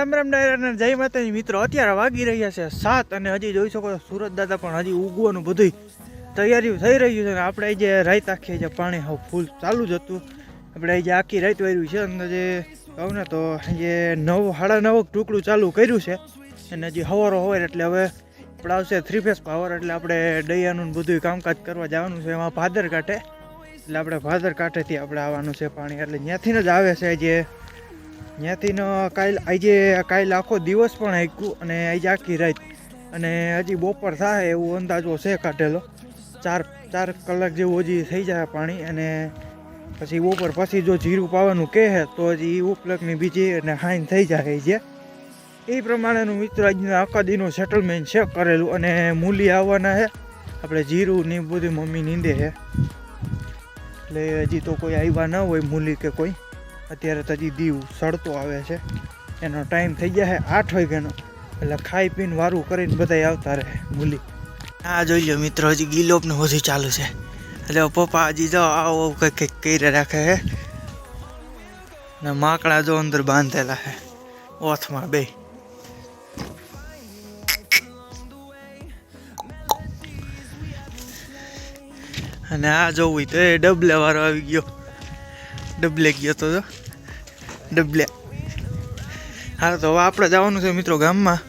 રામ રામ ડાયરા જય માતાજી. મિત્રો, અત્યારે વાગી રહ્યા છે સાત અને હજી જોઈ શકો સુરત દાદા પણ હજી ઉગવાનું બધું તૈયારી થઈ રહ્યું છે અને આપણે જે રાત આખી જે પાણી હવે ફૂલ ચાલુ જ હતું. આપણે જે આખી રાત વાર્યું છે અને જે કહું ને તો જે નવ, સાડા નવ ટુકડું ચાલુ કર્યું છે અને હજી હવારો હોય એટલે હવે આપણે આવશે થ્રી ફેસ પાવર એટલે આપણે દૈયાનું બધું કામકાજ કરવા જવાનું છે એમાં ભાદર કાંઠે. એટલે આપણે ભાદર કાંઠેથી આપણે આવવાનું છે પાણી. એટલે ત્યાંથી જ આવે છે જે ત્યાંથી કાલ આજે કાલ આખો દિવસ પણ હાક્યું અને આજે આખી રાત. અને હજી બપોર થાય એવું અંદાજો છે કાઢેલો. ચાર ચાર કલાક જેવું હજી થઈ જાય પાણી અને પછી બપોર પછી જો જીરું પાવાનું કહે તો હજી ઉપલકની બીજી અને હાઈન થઈ જાય છે. એ પ્રમાણેનું મિત્ર આજના આખા દીનું સેટલમેન્ટ છે કરેલું અને મૂલી આવવાના છે. આપણે જીરું ને બધી મમ્મી નીંદે છે. એટલે હજી તો કોઈ આવ્યા ન હોય મૂલી કે કોઈ. અત્યારે તો હજી દીવ સડતો આવે છે. એનો ટાઈમ થઈ ગયા છે આઠ વાગ્યાનો. એટલે ખાઈ પીને વારું કરીને બધા આવતા રહે મૂલી આ જોઈ લો મિત્રો, હજી ગીલોપ ને બધું ચાલુ છે. એટલે પપ્પા હજી જો આવો કંઈક કંઈક કરી રાખે છે ને માકડા જો અંદર બાંધેલા છે ઓથમાં બે. અને આ જોવું તો એ ડબલે વાળો આવી ગયો. ડબલે ગયો તો જો. ડબલે. હા તો હવે આપણે જવાનું છે મિત્રો ગામમાં.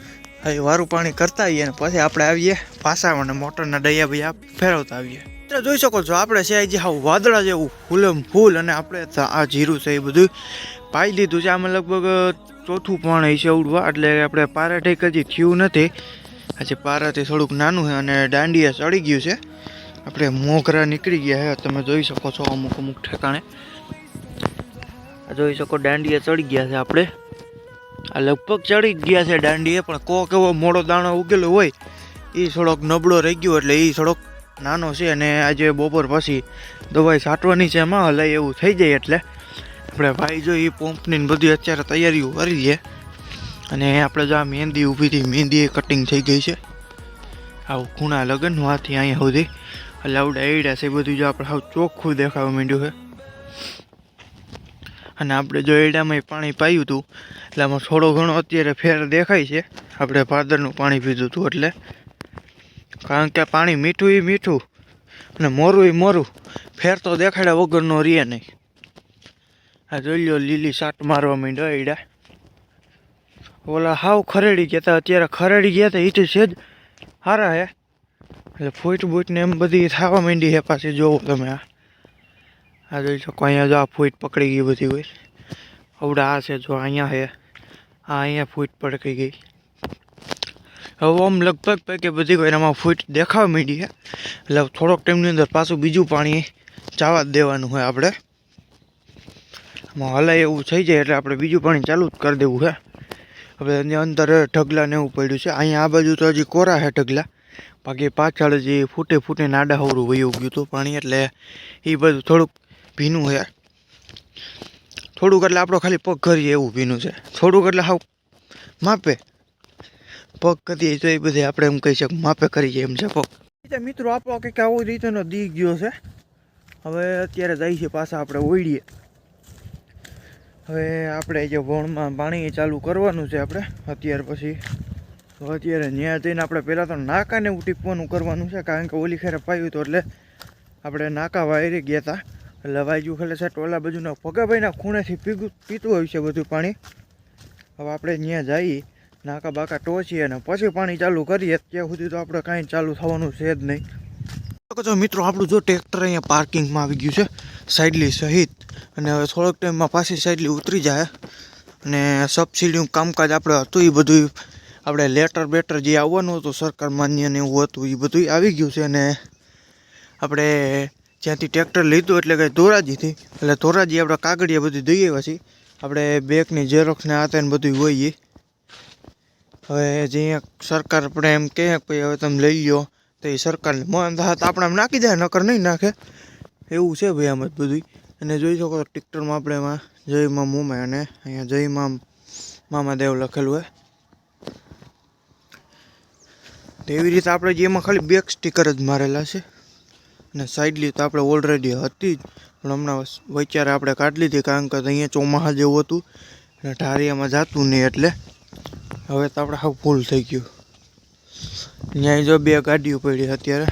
હવે વારું પાણી કરતા આવીએ અને પછી આપણે આવીએ પાછા અને મોટરના ડૈયા ભાઈ ફેરવતા આવીએ. મિત્રો, જોઈ શકો છો, આપણે છે જે હાવ વાદળા જેવું ફૂલમ ફૂલ અને આપણે આ જીરું છે એ બધું પાઈ લીધું છે. આમાં લગભગ ચોથું પણ છે ઉડવા, એટલે આપણે પારાઠે હજી થયું નથી. આજે પારાથી થોડુંક નાનું છે અને દાંડિયા ચડી ગયું છે. આપણે મોગરા નીકળી ગયા છે, તમે જોઈ શકો છો અમુક અમુક ઠેકાણે. જોઈ શકો દાંડીએ ચડી ગયા છે આપણે. આ લગભગ ચડી ગયા છે દાંડીએ, પણ કોક એવો મોડો દાણો ઉગેલો હોય એ થોડોક નબળો રહી ગયો એટલે એ થોડોક નાનો છે અને આજે બપોર પછી દવાઈ છાંટવાની છે એમાં, હલાય એવું થઈ જાય એટલે. આપણે ભાઈ જો એ પંપની બધી અત્યારે તૈયારીઓ કરી લઈએ અને આપણે જો આ મહેંદી ઊભી હતી મહેંદી કટિંગ થઈ ગઈ છે. આવું ખૂણા લગન હાથી અહીંયા સુધી આવડે એડા છે. બધું જો આપણે સાવ ચોખ્ખું દેખાવા માંડ્યું છે. અને આપણે જો એડામાં પાણી પાયું હતું એટલે આમાં થોડો ઘણો અત્યારે ફેર દેખાય છે. આપણે ભાદરનું પાણી પીધું હતું એટલે. કારણ કે પાણી મીઠું એ મીઠું અને મોરું એ મોરું. ફેર તો દેખાડ્યા વગરનો રે નહીં. આ જોઈ લો લીલી સાટ મારવા માંડ્યો એડા. ઓલા હાવ ખરેડી ગયા હતા અત્યારે ખરેડી ગયા હતા એ તો છે જ સારા હે. એટલે ફૂટ બૂટને એમ બધી થવા માંડી હે પાછી, જોવો તમે આ. આ જોઈ શકો, અહીંયા જો આ ફૂટ પકડી ગઈ બધી હોય. હવડા આ છે જો, અહીંયા છે. આ અહીંયા ફૂટ પકડી ગઈ. હવે આમ લગભગ પૈકી બધી કોઈ એમાં ફૂટ દેખાવા માંડી એટલે થોડોક ટાઈમની અંદર પાછું બીજું પાણી જવા જ દેવાનું હોય આપણે. આમાં હલાય એવું થઈ જાય એટલે આપણે બીજું પાણી ચાલુ જ કરી દેવું છે. હવે એની અંદર ઢગલા ને એવું પડ્યું છે. અહીંયા આ બાજુ તો હજી કોરા છે ઢગલા. બાકી પાછળ જે ફૂટે ફૂટે નાડા હવરું વયું ગયું હતું પાણી એટલે એ બધું થોડુંક ભીનું છે થોડુંક એટલે આપણો ખાલી પગ કરીએ એવું ભીનું છે. થોડુંક એટલે હાવ માપે. પગ કરીએ તો એ બધે આપણે એમ કહી શકીએ, માપે કરીએ એમ છે પગ. મિત્રો આપણો કંઈક આવો રીતેનો દી ગયો છે. હવે અત્યારે જાય છે પાછા આપણે ઓળીએ હવે આપણે જે વણમાં પાણી ચાલુ કરવાનું છે આપણે, અત્યાર પછી. અત્યારે ત્યાં જઈને આપણે પહેલાં તો નાકાને ટીપવાનું કરવાનું છે, કારણ કે ઓલી ખેરે પાયું હતું એટલે આપણે નાકા વાયરી ગયા હતા. એટલે ગયું ખેલે સાહેબ ટોલા બાજુના ભગાભાઈના ખૂણેથી પીગું પીતું હોય છે બધું પાણી. હવે આપણે ત્યાં જઈએ, નાકા બાકા ટોચીએ અને પછી પાણી ચાલુ કરીએ. ત્યાં સુધી તો આપણે કાંઈ ચાલુ થવાનું છે જ નહીં. જો મિત્રો, આપણું જો ટ્રેક્ટર અહીંયા પાર્કિંગમાં આવી ગયું છે, સાઈડલી સહિત. અને હવે થોડોક ટાઈમમાં પાછી સાઈડલી ઉતરી જાય. અને સબસિડીનું કામકાજ આપણે હતું એ બધું આપણે લેટર બેટર જે આવવાનું હતું, સરકાર માન્ય ને એવું હતું એ બધું આવી ગયું છે. અને આપણે જ્યાંથી ટ્રેક્ટર લીધું એટલે કે ધોરાજીથી. એટલે ધોરાજી આપણે કાગળિયા બધું દઈ આવ્યા છીએ. આપણે બેકની ઝેરોક્સ ને આ બધું હોય એ હવે જે સરકાર આપણે એમ કહે ભાઈ હવે તમે લઈ લો તો એ સરકારને મન હાથ આપણે આમ નાખી દે, નકર નહીં નાખે. એવું છે ભાઈ આમ જ બધું અને જોઈ શકો તો ટ્રેક્ટરમાં આપણે એમાં જય માં મોમે અને અહીંયા જય માં મામા દેવ લખેલું હોય તો એવી રીતે આપણે જે એમાં ખાલી બેક સ્ટીકર જ મારેલા છે. અને સાઈડલી તો આપણે ઓલરેડી હતી જ. પણ હમણાં વચારે આપણે કાઢી લીધી કારણ કે અહીંયા ચોમાસા જેવું હતું. અને ઢારિયામાં જાતું નહીં એટલે. હવે તો આપણે હાવ ફૂલ થઈ ગયું. ત્યાં જો બે ગાડીઓ પડી અત્યારે.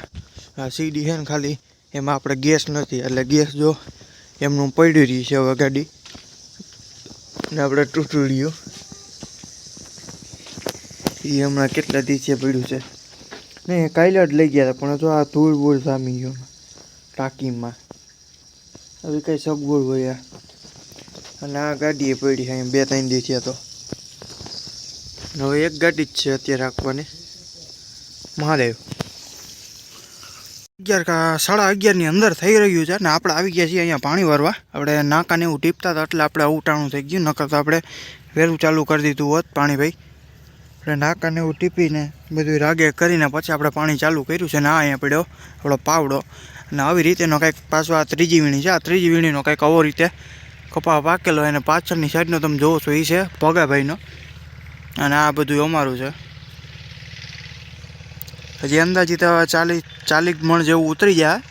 આ સીડી છે ને ખાલી, એમાં આપણે ગેસ નથી. એટલે ગેસ જો એમનું પડ્યું રહી છે હવે ગાડી. ને આપણે તૂટી રહ્યું. એ હમણાં કેટલા દિવસે પડ્યું છે? નહીં કાલે જ લઈ ગયા હતા, પણ જો આ ધૂળ બૂળ જામી ગયો. ટાંકીમાં. હવે કંઈ સગવડ હોય અને આ ગાડીએ પડી છે બે ત્રણ દી થયા તો. હવે એક ગાડી જ છે અત્યારે રાખવાની. મહાદેવ અગિયાર સાડા અગિયારની અંદર થઈ રહ્યું છે, ને આપણે આવી ગયા છીએ અહીંયા પાણી ભરવા. આપણે નાકાને એવું ટીપતા હતા એટલે આપણે ઉટાણું થઈ ગયું, નકર તો આપણે વહેલું ચાલુ કરી દીધું હોત પાણી ભાઈ આપણે નાકાને એવું ટીપીને બધું રાગે કરીને પછી આપણે પાણી ચાલુ કર્યું છે. ને આ અહીંયા પડ્યો આપણો પાવડો. અને આવી રીતેનો કંઈક પાછો આ ત્રીજી વીણી છે. આ ત્રીજી વીણીનો કંઈક આવો રીતે કપા પાકેલો અને પાછળની સાઈડનો તમે જોવો છો એ છે ભગાભાઈનો અને આ બધું અમારું છે. હજી અંદાજિત ચાલીસ ચાલીસ મણ જેવું ઉતરી જાય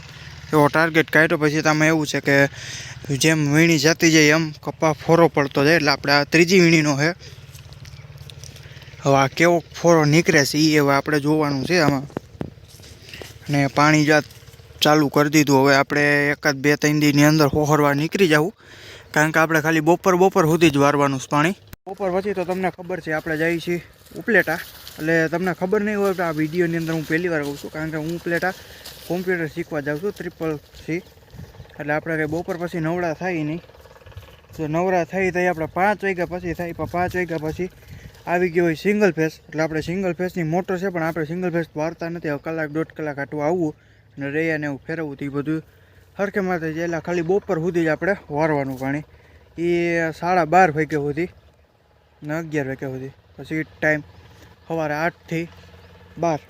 એવો ટાર્ગેટ કાઢ્યો. પછી તમે એવું છે કે જેમ વીણી જતી જાય એમ કપા ફોરો પડતો જાય. એટલે આપણે આ ત્રીજી વીણીનો છે. હવે આ કેવો ફોરો નીકળે છે એ હવે આપણે જોવાનું છે આમાં. અને પાણી જાત ચાલુ કરી દીધું. હવે આપણે એકાદ બે, ત્રણ દીની અંદર હોહરવા નીકળી જવું કારણ કે આપણે ખાલી બપોર બપોર સુધી જ વારવાનું છે પાણી. બપોર પછી તો તમને ખબર છે, આપણે જઈએ છીએ ઉપલેટા. એટલે તમને ખબર નહીં હોય તો આ વિડીયોની અંદર હું પહેલી વાર કહું છું, કારણ કે હું ઉપલેટા કોમ્પ્યુટર શીખવા જાઉં છું ટ્રિપલ સી એટલે આપણે કંઈ બપોર પછી નવડા થાય નહીં. તો નવરા થઈ તો આપણે પાંચ વાગ્યા પછી થાય, પણ પાંચ વાગ્યા પછી આવી ગયો હોય સિંગલ ફેસ એટલે આપણે સિંગલ ફેસની મોટર છે, પણ આપણે સિંગલ ફેસ વારતા નથી. કલાક દોઢ કલાક આટલું આવવું અને રૈયાને એવું ફેરવવું તો બધું હરખે માથે જાય. એટલે ખાલી બપોર સુધી જ આપણે વારવાનું પાણી. એ સાડા બાર વાગ્યા સુધી ને અગિયાર વાગ્યા સુધી. પછી ટાઈમ સવારે આઠથી બાર.